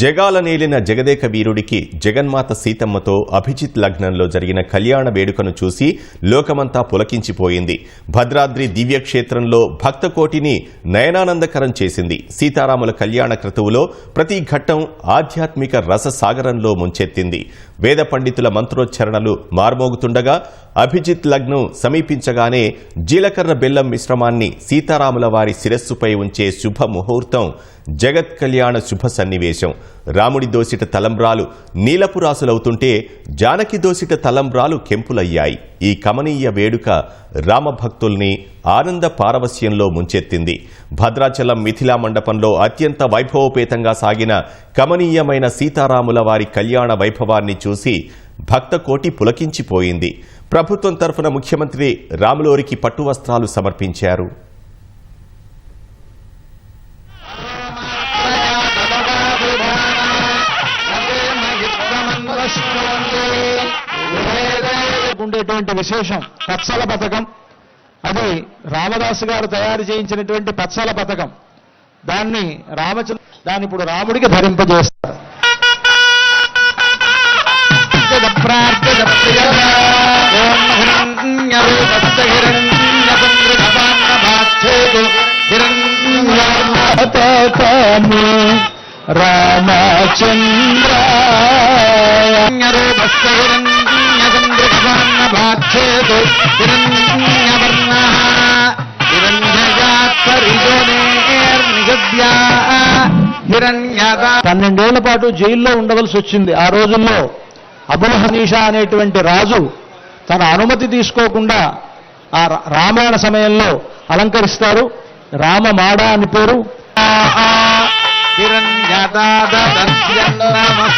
జగాల నేలిన జగదేక వీరుడికి జగన్మాత సీతమ్మతో అభిజిత్ లగ్నంలో జరిగిన కళ్యాణ వేడుకను చూసి లోకమంతా పులకించిపోయింది. భద్రాద్రి దివ్యక్షేత్రంలో భక్తకోటిని నయనానందకరం చేసింది. సీతారాముల కళ్యాణ క్రతువులో ప్రతి ఘట్టం ఆధ్యాత్మిక రససాగరంలో ముంచెత్తింది. వేద పండితుల మంత్రోచ్చరణలు మార్మోగుతుండగా అభిజిత్ లగ్నం సమీపించగానే జీలకర్ర బెల్లం మిశ్రమాన్ని సీతారాముల వారి శిరస్సుపై ఉంచే శుభ ముహూర్తం జగత్ కళ్యాణ శుభ సన్నివేశం. రాముడి దోసిట తలంబ్రాలు నీలపు రాసులవుతుంటే జానకి దోసిట తలంబ్రాలు కెంపులయ్యాయి. ఈ కమనీయ వేడుక రామభక్తుల్ని ఆనంద పారవస్యంలో ముంచెత్తింది. భద్రాచలం మిథిలా మండపంలో అత్యంత వైభవోపేతంగా సాగిన కమనీయమైన సీతారాముల వారి కళ్యాణ వైభవాన్ని చూసి భక్త కోటి పులకించిపోయింది. ప్రభుత్వం తరఫున ముఖ్యమంత్రి రాములోరికి పట్టు వస్త్రాలు సమర్పించారు. ఉండేటువంటి విశేషం పచ్చల పథకం. అది రామదాసు గారు తయారు చేయించినటువంటి పచ్చల పథకం. దాన్ని రామచంద్ర దాన్ని ఇప్పుడు రాముడికి ధరింపజేస్తారు రామచంద్ర రూపస్థిరం పన్నెండేళ్ళ పాటు జైల్లో ఉండవలసి వచ్చింది. ఆ రోజుల్లో అబుల్ హనీషా అనేటువంటి రాజు తన అనుమతి తీసుకోకుండా ఆ రామాయణ సమయంలో అలంకరిస్తారు. రామమాడ అని పేరు.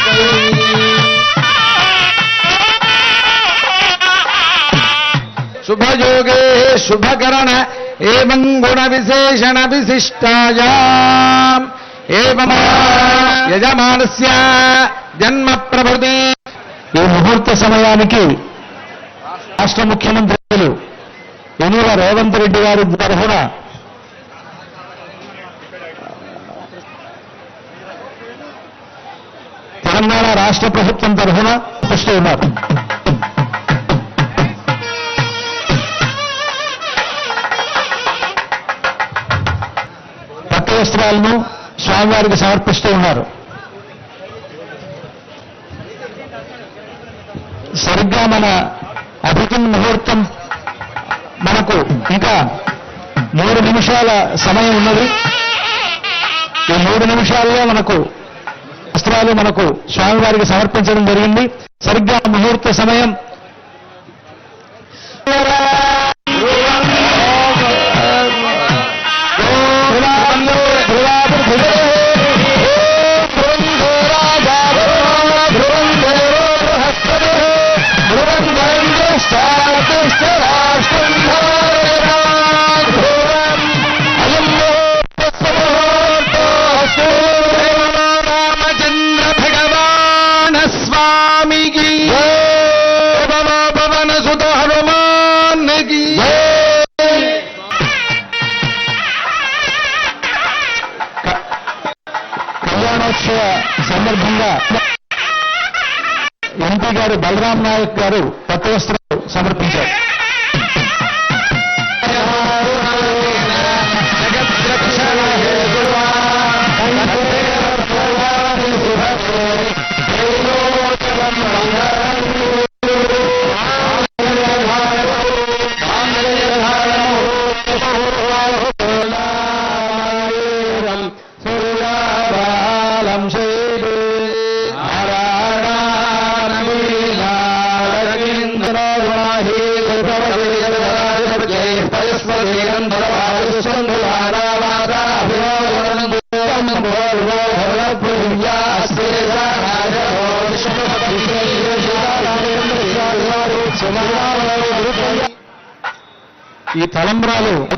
శుభయోగే శుభకరణ ఏం గుణ విశేషణ విశిష్టాయా ఏం యజమానస్య జన్మ ప్రభృతి ఈ ముహూర్త సమయానికి రాష్ట్ర ముఖ్యమంత్రులు ఎనుల రేవంత్ రెడ్డి గారి తరఫున తెలంగాణ రాష్ట్ర ప్రభుత్వం తరఫున పుస్తూ ఉన్నారు వస్త్రాలను స్వామివారికి సమర్పిస్తూ ఉన్నారు. సరిగ్గా మన అభిజిన్ ముహూర్తం మనకు ఇంకా మూడు నిమిషాల సమయం ఉన్నది. ఈ మూడు నిమిషాల్లో మనకు వస్త్రాలు మనకు స్వామివారికి సమర్పించడం జరిగింది. సరిగ్గా ముహూర్త సమయం. కళ్యాణోత్సవ సందర్భంగా ఎంపీ గారు బలరాం నాయక్ గారు పట్టు వస్త్రాలు సమర్పించారు ఈ తలంబ్రాలు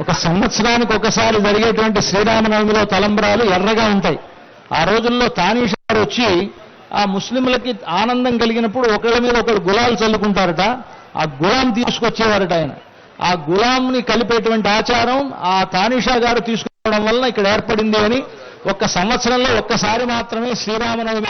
ఒక సంవత్సరానికి ఒకసారి జరిగేటువంటి శ్రీరామనవమిలో తలంబ్రాలు ఎర్రగా ఉంటాయి. ఆ రోజుల్లో తానీష్ గారు వచ్చి ఆ ముస్లింలకి ఆనందం కలిగినప్పుడు ఒకళ్ళ మీద ఒకరు గులాలు చల్లుకుంటారట. ఆ గులాం తీసుకొచ్చేవారట ఆయన. ఆ గులాంని కలిపేటువంటి ఆచారం ఆ తానిషా గారు తీసుకోవడం వలన ఇక్కడ ఏర్పడింది అని ఒక్క సంవత్సరంలో ఒక్కసారి మాత్రమే శ్రీరామనవమి